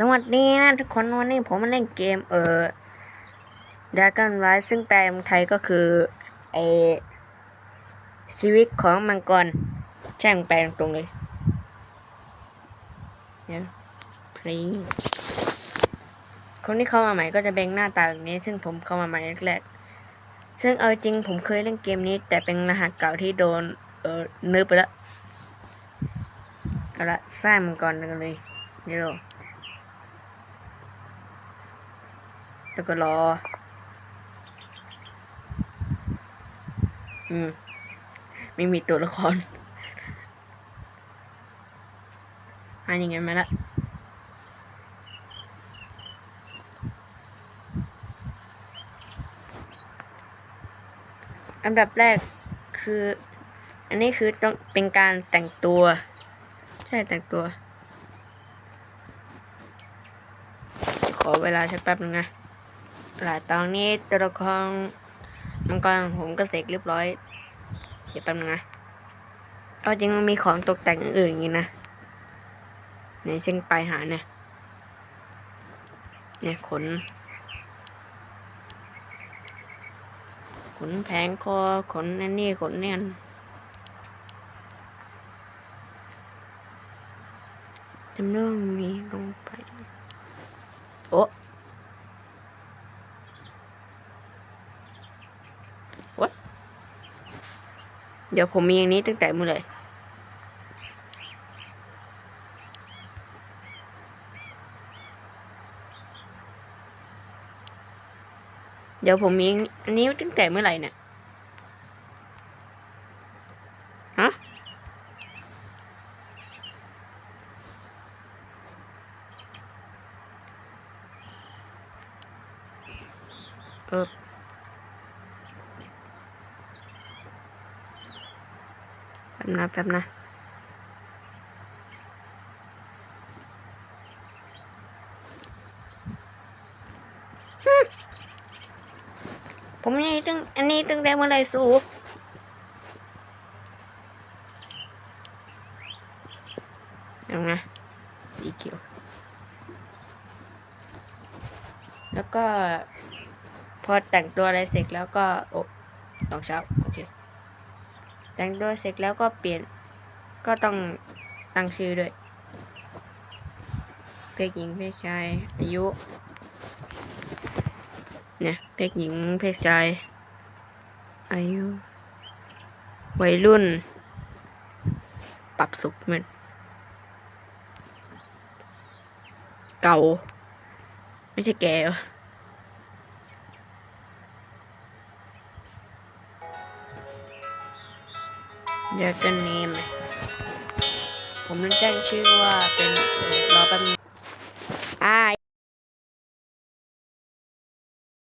สวัสดีนะทุกคนวันนี้ผมมาเล่นเกมเออดากันไว้ซึ่งแปลเป็นไทยก็คือไอชีวิตของมังกรใช่มันแปลตรงเลยเดี๋ยพลีคนที่เข้ามาใหม่ก็จะเป็นหน้าตาแบบนี้ ซึ่งผมเข้ามาใหม่แรกๆซึ่งเอาจริงผมเคยเล่นเกมนี้ แต่เป็นรหัสเก่าที่โดนเออเนื้อไปแล้วเอาละสร้างมังกรกันเลยเดี๋ยว แล้วก็รอ อืม ไม่มีตัวละครอันยังไงมาละอันดับแรกคือ อันนี้คือต้องเป็นการแต่งตัว ใช่แต่งตัว ขอเวลาสักแป๊บนึงนะ หลายตอนนี้ตัวละครมังกรของผมก็เสกเรียบร้อย เดี๋ยวแป๊บนึงนะเอาจริงมันมีของตกแต่งอื่นๆอย่างนี้นะในเส้นปลายหาเนี่ย เนี่ยขน ขนแผงคอขนนั่นนี่ขนเนี่ยจำเรื่องมีลงไป โอ้ เดี๋ยวผมมีอย่างนี้ตั้งแต่เมื่อไหร่เดี๋ยวผมมีอันนี้ตั้งแต่เมื่อไหร่เนี่ย ฮะ เออ แป๊บนะแป๊บนะผมนี่ตั้งอันนี้ตั้งแต่เมื่อไรสูเอานะสีเขียวแล้วก็พอแต่งตัวอะไรเสร็จแล้วก็โอ้ตอนเช้า โอเค แต่งตัวเสร็จแล้วก็เปลี่ยนก็ต้องตั้งชื่อด้วย เพศหญิงเพศชายอายุ เนี่ยเพศหญิงเพศชายอายุ วัยรุ่น ปรับสุขมันเก่า ไม่ใช่แก่ user name ผมต้องแจ้งชื่อว่าเป็นรอแป๊บนึงอ่า